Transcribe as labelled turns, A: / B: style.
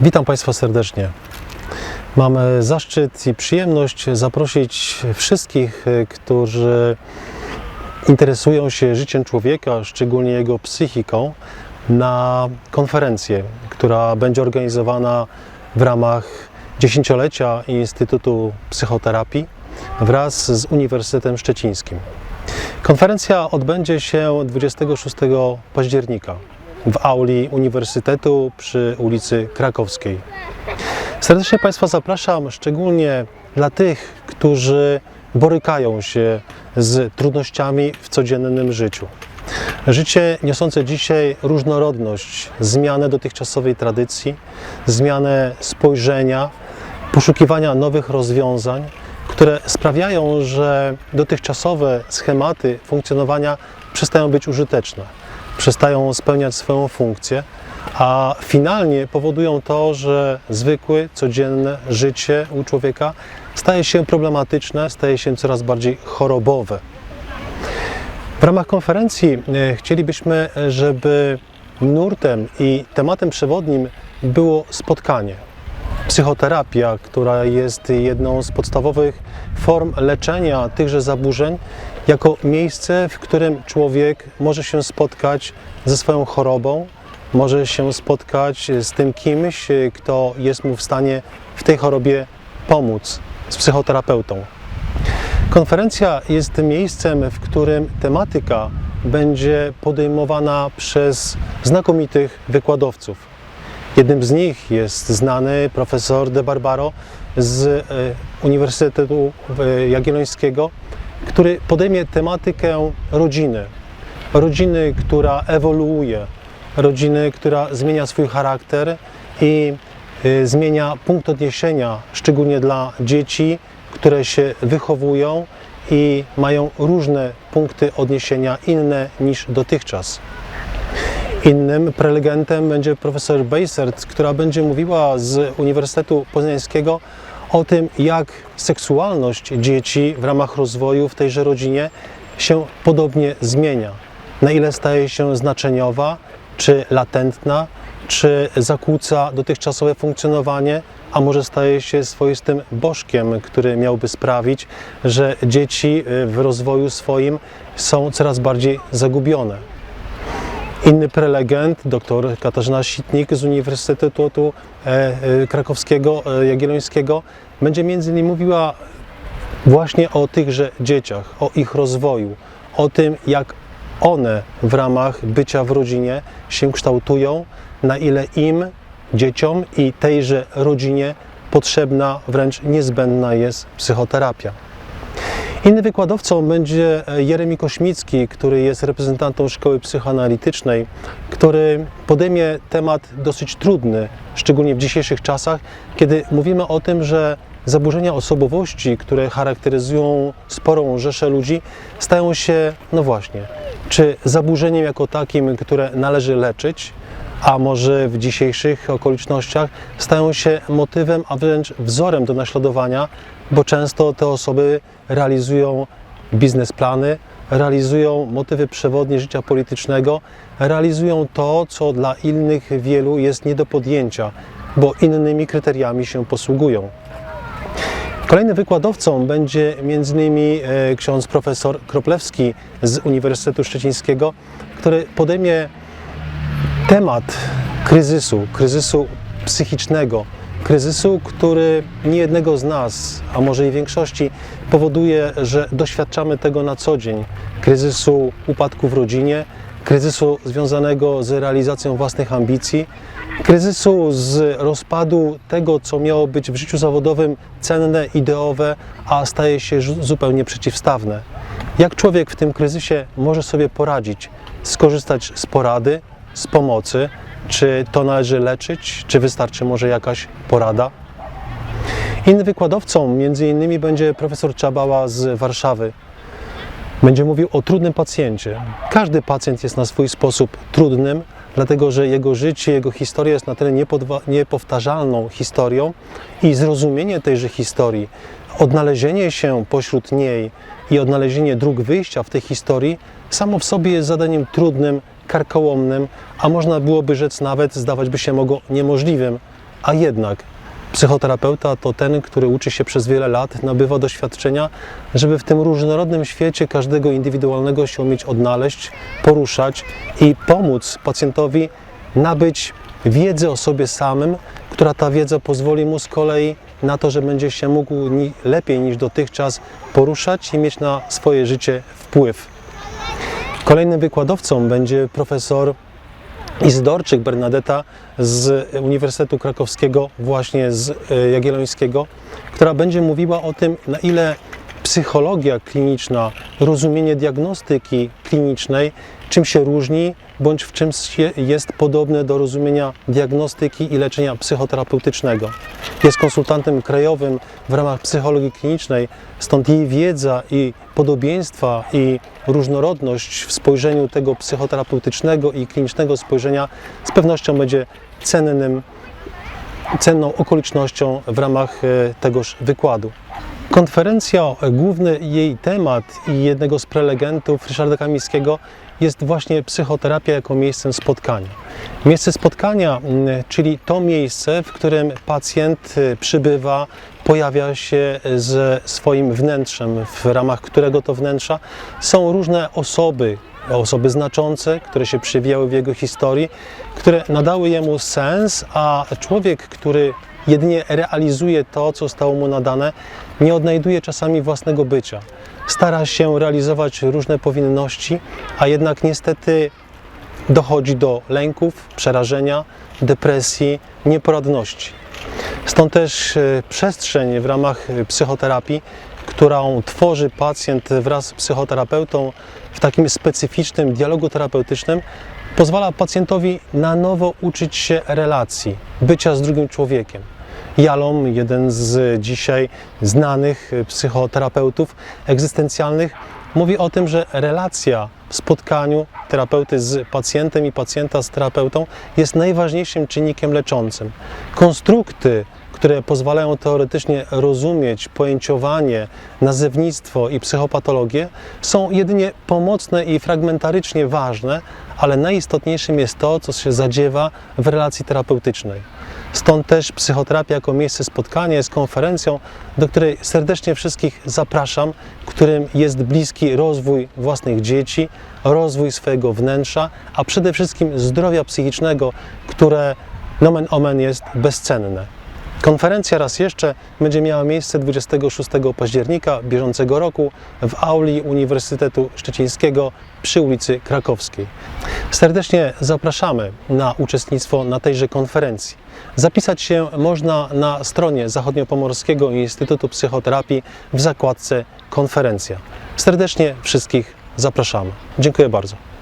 A: Witam Państwa serdecznie. Mam e, zaszczyt i przyjemność zaprosić wszystkich, e, którzy interesują się życiem człowieka, szczególnie jego psychiką, na konferencję, która będzie organizowana w ramach dziesięciolecia Instytutu Psychoterapii wraz z Uniwersytetem Szczecińskim. Konferencja odbędzie się 26 października w auli Uniwersytetu przy ulicy Krakowskiej. Serdecznie Państwa zapraszam, szczególnie dla tych, którzy borykają się z trudnościami w codziennym życiu. Życie niosące dzisiaj różnorodność, zmianę dotychczasowej tradycji, zmianę spojrzenia, poszukiwania nowych rozwiązań, które sprawiają, że dotychczasowe schematy funkcjonowania przestają być użyteczne, przestają spełniać swoją funkcję, a finalnie powodują to, że zwykłe, codzienne życie u człowieka staje się problematyczne, staje się coraz bardziej chorobowe. W ramach konferencji e, chcielibyśmy, żeby nurtem i tematem przewodnim było spotkanie. Psychoterapia, która jest jedną z podstawowych form leczenia tychże zaburzeń, jako miejsce, w którym człowiek może się spotkać ze swoją chorobą, może się spotkać z tym kimś, kto jest mu w stanie w tej chorobie pomóc, z psychoterapeutą. Konferencja jest miejscem, w którym tematyka będzie podejmowana przez znakomitych wykładowców. Jednym z nich jest znany profesor De Barbaro z e, Uniwersytetu e, Jagiellońskiego, który podejmie tematykę rodziny. Rodziny, która ewoluuje, rodziny, która zmienia swój charakter i y, zmienia punkt odniesienia, szczególnie dla dzieci, które się wychowują i mają różne punkty odniesienia, inne niż dotychczas. Innym prelegentem będzie profesor Beisert, która będzie mówiła z Uniwersytetu Poznańskiego o tym, jak seksualność dzieci w ramach rozwoju w tejże rodzinie się podobnie zmienia. Na ile staje się znaczeniowa, czy latentna, czy zakłóca dotychczasowe funkcjonowanie, a może staje się swoistym bożkiem, który miałby sprawić, że dzieci w rozwoju swoim są coraz bardziej zagubione. Inny prelegent, dr Katarzyna Sitnik z Uniwersytetu e, e, Krakowskiego, e, Jagiellońskiego, będzie między innymi mówiła właśnie o tychże dzieciach, o ich rozwoju, o tym, jak one w ramach bycia w rodzinie się kształtują, na ile im, dzieciom i tejże rodzinie potrzebna, wręcz niezbędna jest psychoterapia. Inny wykładowcą będzie Jeremi Kośmicki, który jest reprezentantą szkoły psychoanalitycznej, który podejmie temat dosyć trudny, szczególnie w dzisiejszych czasach, kiedy mówimy o tym, że zaburzenia osobowości, które charakteryzują sporą rzeszę ludzi, stają się, no właśnie, czy zaburzeniem jako takim, które należy leczyć, a może w dzisiejszych okolicznościach stają się motywem, a wręcz wzorem do naśladowania, bo często te osoby realizują biznesplany, realizują motywy przewodnie życia politycznego, realizują to, co dla innych wielu jest nie do podjęcia, bo innymi kryteriami się posługują. Kolejnym wykładowcą będzie m.in. e, ksiądz profesor Kroplewski z Uniwersytetu Szczecińskiego, który podejmie temat kryzysu, kryzysu psychicznego, kryzysu, który niejednego z nas, a może i większości, powoduje, że doświadczamy tego na co dzień. Kryzysu upadku w rodzinie, kryzysu związanego z realizacją własnych ambicji, kryzysu z rozpadu tego, co miało być w życiu zawodowym cenne, ideowe, a staje się zupełnie przeciwstawne. Jak człowiek w tym kryzysie może sobie poradzić, skorzystać z porady, z pomocy, czy to należy leczyć, czy wystarczy może jakaś porada? Innym wykładowcą między innymi będzie profesor Czabała z Warszawy. Będzie mówił o trudnym pacjencie. Każdy pacjent jest na swój sposób trudnym, dlatego że jego życie, jego historia jest na tyle niepowtarzalną historią i zrozumienie tejże historii, odnalezienie się pośród niej i odnalezienie dróg wyjścia w tej historii samo w sobie jest zadaniem trudnym, karkołomnym, a można byłoby rzec nawet, zdawać by się mogło, niemożliwym, a jednak psychoterapeuta to ten, który uczy się przez wiele lat, nabywa doświadczenia, żeby w tym różnorodnym świecie każdego indywidualnego się umieć odnaleźć, poruszać i pomóc pacjentowi nabyć wiedzę o sobie samym, która ta wiedza pozwoli mu z kolei na to, że będzie się mógł lepiej niż dotychczas poruszać i mieć na swoje życie wpływ. Kolejnym wykładowcą będzie profesor Izydorczyk Bernadetta z Uniwersytetu Krakowskiego, właśnie z e, Jagiellońskiego, która będzie mówiła o tym, na ile psychologia kliniczna, rozumienie diagnostyki klinicznej, czym się różni, bądź w czym jest podobne do rozumienia diagnostyki i leczenia psychoterapeutycznego. Jest konsultantem krajowym w ramach psychologii klinicznej, stąd jej wiedza i podobieństwa i różnorodność w spojrzeniu tego psychoterapeutycznego i klinicznego spojrzenia z pewnością będzie cennym, cenną okolicznością w ramach e, tegoż wykładu. Konferencja, główny jej temat i jednego z prelegentów Ryszarda Kamińskiego jest właśnie psychoterapia jako miejscem spotkania. Miejsce spotkania, mm, czyli to miejsce, w którym pacjent y, przybywa, pojawia się ze swoim wnętrzem, w ramach którego to wnętrza są różne osoby, osoby znaczące, które się przewijały w jego historii, które nadały jemu sens, a człowiek, który jedynie realizuje to, co zostało mu nadane, nie odnajduje czasami własnego bycia. Stara się realizować różne powinności, a jednak niestety dochodzi do lęków, przerażenia, depresji, nieporadności. Stąd też e, przestrzeń w ramach psychoterapii, którą tworzy pacjent wraz z psychoterapeutą w takim specyficznym dialogu terapeutycznym, pozwala pacjentowi na nowo uczyć się relacji, bycia z drugim człowiekiem. Jalom, jeden z dzisiaj znanych psychoterapeutów egzystencjalnych, mówi o tym, że relacja w spotkaniu terapeuty z pacjentem i pacjenta z terapeutą jest najważniejszym czynnikiem leczącym. Konstrukty, które pozwalają teoretycznie rozumieć pojęciowanie, nazewnictwo i psychopatologię, są jedynie pomocne i fragmentarycznie ważne, ale najistotniejszym jest to, co się zadziewa w relacji terapeutycznej. Stąd też psychoterapia jako miejsce spotkania jest konferencją, do której serdecznie wszystkich zapraszam, którym jest bliski rozwój własnych dzieci, rozwój swojego wnętrza, a przede wszystkim zdrowia psychicznego, które nomen omen jest bezcenne. Konferencja raz jeszcze będzie miała miejsce 26 października bieżącego roku w auli Uniwersytetu Szczecińskiego przy ulicy Krakowskiej. Serdecznie zapraszamy na uczestnictwo na tejże konferencji. Zapisać się można na stronie Zachodniopomorskiego Instytutu Psychoterapii w zakładce konferencja. Serdecznie wszystkich zapraszamy. Dziękuję bardzo.